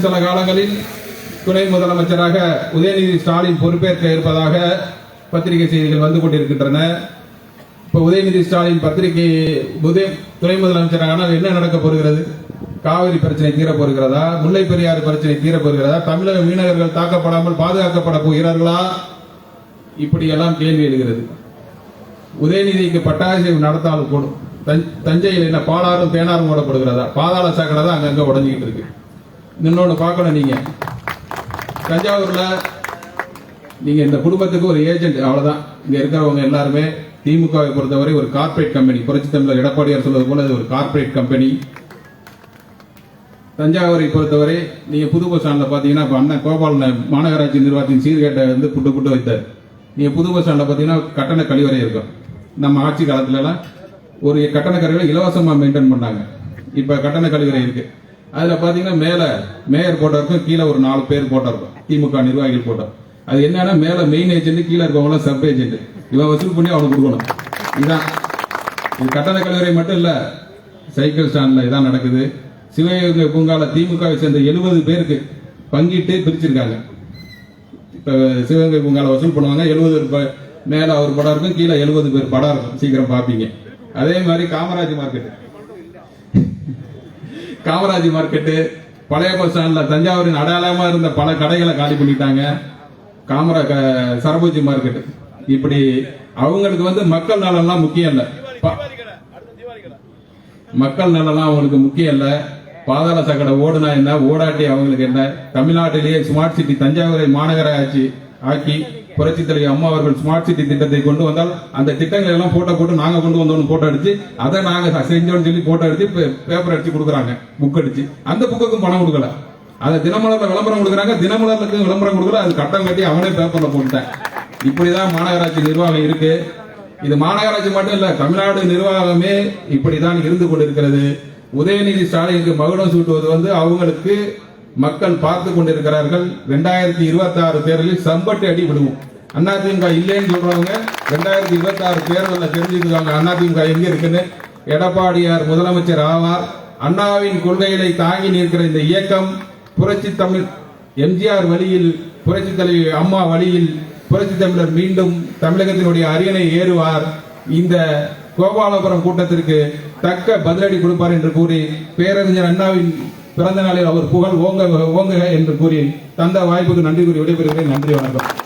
இன்னும் சில காலங்களில் துணை முதலமைச்சராக உதயநிதி ஸ்டாலின் பொறுப்பேற்க இருப்பதாக பத்திரிகை செய்திகள் வந்து கொண்டிருக்கின்றன. இப்போ உதயநிதி ஸ்டாலின் பத்திரிகை உதய துணை முதலமைச்சரானால் என்ன நடக்க போகிறது? காவிரி பிரச்சனை தீர போகிறதா? முல்லை பெரியாறு பிரச்சனை தீர போகிறதா? தமிழக மீனவர்கள் தாக்கப்படாமல் பாதுகாக்கப்பட போகிறார்களா? இப்படியெல்லாம் கேள்வி எழுகிறது. உதயநிதிக்கு பட்டாசு நடத்தாலும் கூடும் தஞ்சையில் என்ன பாலாறும் தேனாரும் ஓடப்படுகிறதா? பாதாள சாக்கடை தான் அங்கங்கே உடஞ்சிக்கிட்டு இருக்கு. இன்னொன்று பார்க்கணும் நீங்க. தஞ்சாவூர்ல நீங்க இந்த குடும்பத்துக்கு ஒரு ஏஜென்ட் அவ்வளவுதான். இங்க இருக்கிறவங்க எல்லாருமே திமுகவை பொறுத்தவரை ஒரு கார்ப்பரேட் கம்பெனி புரட்சி தமிழர் எடப்பாடியார் சொல்வது போல அது ஒரு கார்ப்பரேட் கம்பெனி தஞ்சாவூரை பொறுத்தவரை நீங்க புது பஸ் ஸ்டாண்ட்ல பாத்தீங்கன்னா இப்ப அண்ணன் கோபாலன் மாநகராட்சி நிர்வாகத்தின் சீர்கேட்டை வந்து புட்டு புட்டு வைத்தார். நீங்க புது பஸ் ஸ்டாண்ட்ல பாத்தீங்கன்னா கட்டண கழிவறை இருக்கும். நம்ம ஆட்சி காலத்துல எல்லாம் ஒரு கட்டண கழிவறை இலவசமா மெயின்டைன் பண்ணாங்க. இப்ப கட்டண கழிவறை இருக்கு. அதுல பாத்தீங்கன்னா மேல மேயர் போட்டோ இருக்கும் கீழே ஒரு நாலு பேர் போட்டோ இருக்கும் திமுக நிர்வாகிகள் போட்டோ அது என்னன்னா மேல மெயின் ஏஜென்ட் கீழே இருக்கவங்க சப் ஏஜென்ட் இவன் வசூல் பண்ணி அவனுக்கு கொடுக்கணும். இதுதான். இது கட்டண கல்லூரி மட்டும் இல்ல சைக்கிள் ஸ்டாண்ட்ல இதான் நடக்குது. சிவகங்கை பூங்கால திமுகவை சேர்ந்த எழுபது பேருக்கு பங்கிட்டு பிரிச்சிருக்காங்க. இப்போ சிவகங்கை பூங்கால வசூல் பண்ணுவாங்க எழுபது மேல அவர் படம் இருக்கும் கீழே எழுபது பேர் படம் இருக்கும். சீக்கிரம் பார்ப்பீங்க அதே மாதிரி காமராஜ் மார்க்கெட் காமராஜ் மார்க்கெட்டு பழைய பஸ் ஸ்டாண்ட்ல தஞ்சாவூரின் அடையாளமா இருந்த பல கடைகளை காலி பண்ணிட்டாங்க காமரா சரபூஜி மார்க்கெட்டு மார்க்கெட் இப்படி அவங்களுக்கு வந்து மக்கள் நலன்லாம் முக்கியம் இல்ல. மக்கள் நலன்லாம் அவங்களுக்கு முக்கியம் இல்ல. பாதாள சக்கடை ஓடுனா என்ன? ஓடாட்டி அவங்களுக்கு என்ன? தமிழ்நாட்டிலேயே ஸ்மார்ட் சிட்டி தஞ்சாவூரை மாநகராட்சி ஆக்கி புரட்சி தலைவி அம்மா அவர்கள் ஸ்மார்ட் சிட்டி திட்டத்தை கொண்டு வந்தால் அந்த திட்டங்களை எல்லாம் போட்டோ போட்டு நாங்க கொண்டு வந்தோம்னு போட்டோ அடிச்சு அதை நாங்க செஞ்சோம்னு சொல்லி போட்டோ அடிச்சு பேப்பர் அடிச்சு கொடுக்குறாங்க. புக் அடிச்சு. அந்த புக்குக்கும் பணம் கொடுக்கல. அதை தினமலர்ல விளம்பரம் கொடுக்குறாங்க. தினமலருக்கு விளம்பரம் கொடுக்கல. அது கட்டம் கட்டி அவனே பேப்பர்ல போட்டுட்டேன். இப்படிதான் மாநகராட்சி நிர்வாகம் இருக்கு. இது மாநகராட்சி மட்டும் இல்ல தமிழ்நாடு நிர்வாகமே இப்படிதான் இருந்து கொண்டிருக்கிறது. உதயநிதி ஸ்டாலினுக்கு மகுடம் சூட்டுவது வந்து அவங்களுக்கு மக்கள் பார்த்து கொண்டிருக்கிறார்கள். ரெண்டாயிரத்தி இருபத்தி ஆறு தேர்தலில் சம்பட்டு அடி விடுவோம். அதிமுக இல்லைன்னு சொல்றவங்க ரெண்டாயிரத்தி இருபத்தி ஆறு தேர்தலில் தெரிஞ்சுக்கிறாங்க அதிமுக எங்க இருக்குன்னு? எடப்பாடியார் முதலமைச்சர் ஆவார். அண்ணாவின் கொள்கைகளை தாங்கி நிற்கிற இந்த இயக்கம் புரட்சி தமிழ் எம்ஜிஆர் வழியில் புரட்சி தலைவி அம்மா வழியில் புரட்சி தமிழர் மீண்டும் தமிழகத்தினுடைய அரியணை ஏறுவார். இந்த கோபாலபுரம் கூட்டத்திற்கு தக்க பதிலடி கொடுப்பார் என்று கூறி பேரறிஞர் அண்ணாவின் பிறந்த நாளில் அவர் புகழ் ஓங்க ஓங்க என்று கூறி தந்த வாய்ப்புக்கு நன்றி கூறி விடைபெறுகிறேன். நன்றி வணக்கம்.